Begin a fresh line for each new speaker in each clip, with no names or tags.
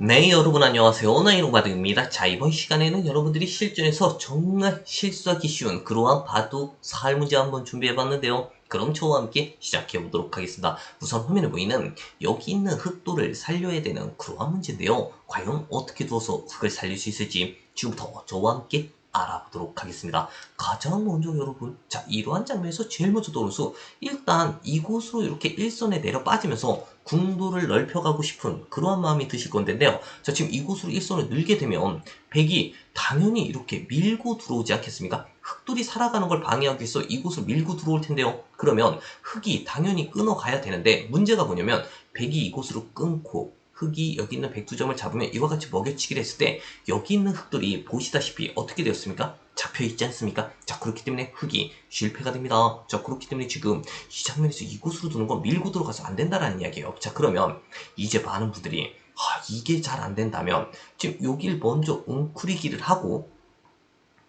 네, 여러분 안녕하세요. 나이로바드입니다. 자, 이번 시간에는 여러분들이 실전에서 정말 실수하기 쉬운 그러한 바둑 사할 문제 한번 준비해봤는데요. 그럼 저와 함께 시작해보도록 하겠습니다. 우선 화면에 보이는 여기 있는 흑도를 살려야 되는 그러한 문제인데요. 과연 어떻게 두어서 흑을 살릴 수 있을지 지금부터 저와 함께 알아보도록 하겠습니다. 가장 먼저 여러분, 자 이러한 장면에서 제일 먼저 떠오르는 수 일단 이곳으로 이렇게 일선에 내려 빠지면서 궁도를 넓혀가고 싶은 그러한 마음이 드실 건데요. 자 지금 이곳으로 일선을 늘게 되면 백이 당연히 이렇게 밀고 들어오지 않겠습니까? 흑돌이 살아가는 걸 방해하기 위해서 이곳을 밀고 들어올 텐데요. 그러면 흑이 당연히 끊어가야 되는데 문제가 뭐냐면 백이 이곳으로 끊고 흑이 여기 있는 백두점을 잡으면 이와 같이 먹여치기를 했을 때 여기 있는 흑들이 보시다시피 어떻게 되었습니까? 잡혀 있지 않습니까? 자 그렇기 때문에 흑이 실패가 됩니다. 자 그렇기 때문에 지금 이 장면에서 이곳으로 두는 건 밀고 들어가서 안 된다라는 이야기예요. 자 그러면 이제 많은 분들이 아 이게 잘 안 된다면 지금 여길 먼저 웅크리기를 하고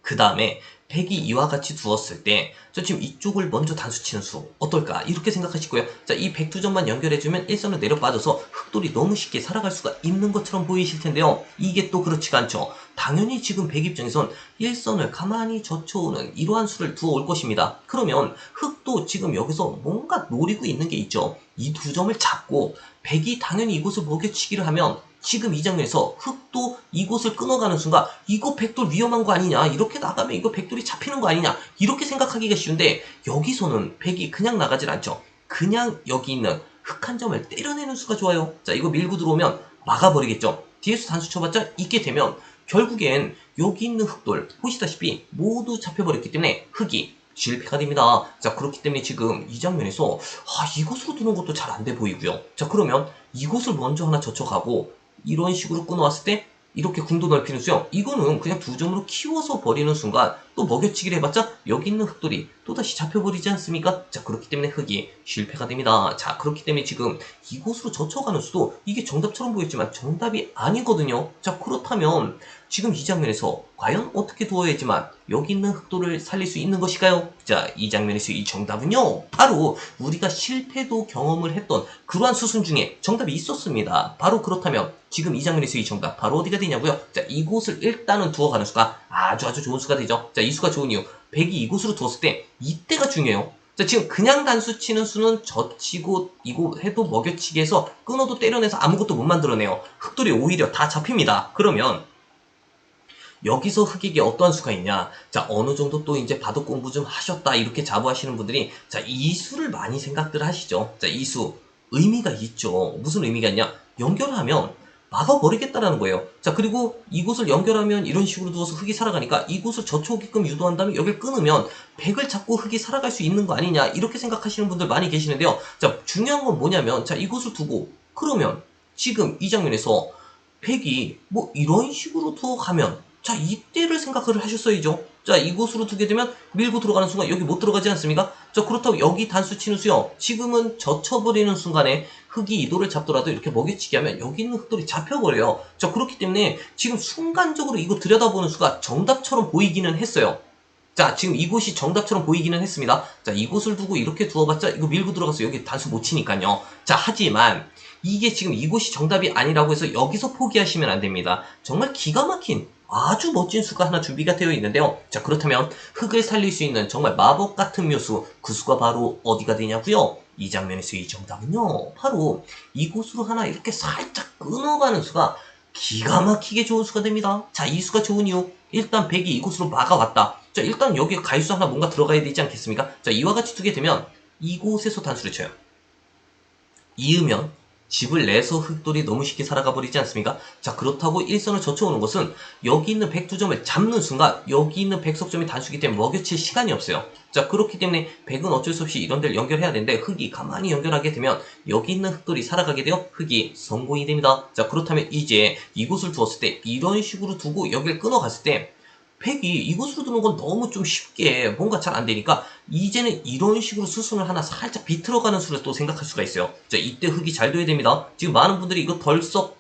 그 다음에 백이 이와 같이 두었을 때, 저 지금 이쪽을 먼저 단수 치는 수, 어떨까? 이렇게 생각하실 거예요. 자, 이 백두점만 연결해주면 일선을 내려 빠져서 흑돌이 너무 쉽게 살아갈 수가 있는 것처럼 보이실 텐데요. 이게 또 그렇지가 않죠. 당연히 지금 백 입장에선 일선을 가만히 젖혀오는 이러한 수를 두어올 것입니다. 그러면 흑도 지금 여기서 뭔가 노리고 있는 게 있죠. 이 두 점을 잡고 백이 당연히 이곳을 먹여치기를 하면 지금 이 장면에서 흑도 이곳을 끊어가는 순간 이거 백돌 위험한 거 아니냐? 이렇게 나가면 이거 백돌이 잡히는 거 아니냐? 이렇게 생각하기가 쉬운데 여기서는 백이 그냥 나가질 않죠. 그냥 여기 있는 흑 한 점을 때려내는 수가 좋아요. 자 이거 밀고 들어오면 막아버리겠죠. 뒤에서 단수 쳐봤자 있게 되면 결국엔 여기 있는 흑돌 보시다시피 모두 잡혀버렸기 때문에 흑이 실패가 됩니다. 자, 그렇기 때문에 지금 이 장면에서 아, 이곳으로 두는 것도 잘 안 돼 보이고요. 자, 그러면 이곳을 먼저 하나 젖혀가고 이런 식으로 끊어왔을 때 이렇게 궁도 넓히는 수요. 이거는 그냥 두 점으로 키워서 버리는 순간 또 먹여치기를 해봤자 여기 있는 흑돌이 또다시 잡혀버리지 않습니까? 자 그렇기 때문에 흑이 실패가 됩니다. 자 그렇기 때문에 지금 이곳으로 젖혀가는 수도 이게 정답처럼 보였지만 정답이 아니거든요. 자 그렇다면 지금 이 장면에서 과연 어떻게 두어야지만 여기 있는 흑돌을 살릴 수 있는 것일까요? 자, 이 장면에서 이 정답은요. 바로 우리가 실패도 경험을 했던 그러한 수순 중에 정답이 있었습니다. 바로 그렇다면 지금 이 장면에서 이 정답 바로 어디가 되냐고요? 자, 이곳을 일단은 두어가는 수가 아주 아주 좋은 수가 되죠. 자, 이 수가 좋은 이유. 100이 이곳으로 두었을 때 이때가 중요해요. 자, 지금 그냥 단수 치는 수는 젖히고 이거 해도 먹여치기 해서 끊어도 때려내서 아무것도 못 만들어내요. 흑돌이 오히려 다 잡힙니다. 그러면 여기서 흑에게 어떠한 수가 있냐? 자, 어느 정도 또 이제 바둑 공부 좀 하셨다 이렇게 자부하시는 분들이 자, 이 수를 많이 생각들 하시죠. 자, 이 수 의미가 있죠. 무슨 의미가 있냐? 연결하면 막아버리겠다라는 거예요. 자, 그리고 이곳을 연결하면 이런 식으로 두어서 흑이 살아가니까 이곳을 젖혀오게끔 유도한 다음에 여기를 끊으면 백을 잡고 흑이 살아갈 수 있는 거 아니냐 이렇게 생각하시는 분들 많이 계시는데요. 자, 중요한 건 뭐냐면 자, 이곳을 두고 그러면 지금 이 장면에서 백이 뭐 이런 식으로 두어가면 자, 이때를 생각을 하셨어야죠. 자, 이곳으로 두게 되면 밀고 들어가는 순간 여기 못 들어가지 않습니까? 자, 그렇다고 여기 단수 치는 수요. 지금은 젖혀버리는 순간에 흑이 이도를 잡더라도 이렇게 먹이치기 하면 여기 있는 흑돌이 잡혀버려요. 자, 그렇기 때문에 지금 순간적으로 이거 들여다보는 수가 정답처럼 보이기는 했어요. 자, 지금 이곳이 정답처럼 보이기는 했습니다. 자, 이곳을 두고 이렇게 두어봤자 이거 밀고 들어가서 여기 단수 못 치니까요. 자, 하지만 이게 지금 이곳이 정답이 아니라고 해서 여기서 포기하시면 안 됩니다. 정말 기가 막힌 아주 멋진 수가 하나 준비가 되어 있는데요. 자, 그렇다면 흙을 살릴 수 있는 정말 마법 같은 묘수, 그 수가 바로 어디가 되냐고요? 이 장면에서 이 정답은요. 바로 이곳으로 하나 이렇게 살짝 끊어가는 수가 기가 막히게 좋은 수가 됩니다. 자, 이 수가 좋은 이유. 일단 백이 이곳으로 막아왔다. 자, 일단 여기에 가이수 하나 뭔가 들어가야 되지 않겠습니까? 자, 이와 같이 두게 되면 이곳에서 단수를 쳐요. 이으면 집을 내서 흑돌이 너무 쉽게 살아가 버리지 않습니까? 자 그렇다고 일선을 젖혀오는 것은 여기 있는 백두점을 잡는 순간 여기 있는 백석점이 단수기 때문에 먹여칠 시간이 없어요. 자 그렇기 때문에 백은 어쩔 수 없이 이런 데를 연결해야 되는데 흑이 가만히 연결하게 되면 여기 있는 흑돌이 살아가게 되어 흑이 성공이 됩니다. 자 그렇다면 이제 이곳을 두었을 때 이런 식으로 두고 여기를 끊어갔을 때 팩이 이곳으로 두는 건 너무 좀 쉽게 뭔가 잘 안 되니까 이제는 이런 식으로 수순을 하나 살짝 비틀어가는 수를 또 생각할 수가 있어요. 자, 이때 흙이 잘 돼야 됩니다. 지금 많은 분들이 이거 덜썩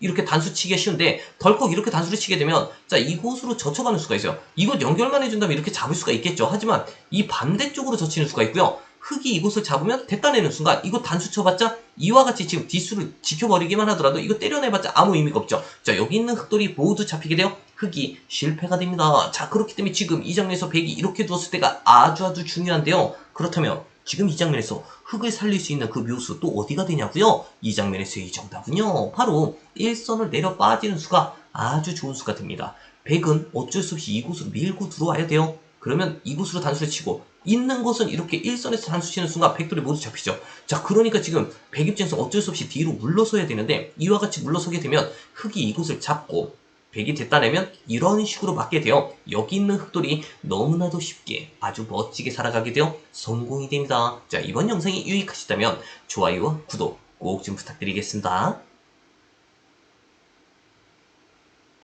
이렇게 단수 치기가 쉬운데 덜컥 이렇게 단수를 치게 되면 자 이곳으로 젖혀가는 수가 있어요. 이것 연결만 해준다면 이렇게 잡을 수가 있겠죠. 하지만 이 반대쪽으로 젖히는 수가 있고요. 흑이 이곳을 잡으면 됐다내는 순간 이거 단수 쳐봤자 이와 같이 지금 뒷수를 지켜버리기만 하더라도 이거 때려내봤자 아무 의미가 없죠. 자 여기 있는 흑돌이 모두 잡히게 되어 흑이 실패가 됩니다. 자 그렇기 때문에 지금 이 장면에서 백이 이렇게 두었을 때가 아주 아주 중요한데요. 그렇다면 지금 이 장면에서 흑을 살릴 수 있는 그 묘수 또 어디가 되냐고요? 이 장면에서의 이 정답은요. 바로 일선을 내려 빠지는 수가 아주 좋은 수가 됩니다. 백은 어쩔 수 없이 이곳으로 밀고 들어와야 돼요. 그러면 이곳으로 단수를 치고 있는 곳은 이렇게 일선에서 단수 치는 순간 백돌이 모두 잡히죠. 자 그러니까 지금 백 입장에서 어쩔 수 없이 뒤로 물러서야 되는데 이와 같이 물러서게 되면 흑이 이곳을 잡고 백이 됐다 내면 이런 식으로 맞게 되어 여기 있는 흑돌이 너무나도 쉽게 아주 멋지게 살아가게 되어 성공이 됩니다. 자 이번 영상이 유익하셨다면 좋아요와 구독 꼭 좀 부탁드리겠습니다.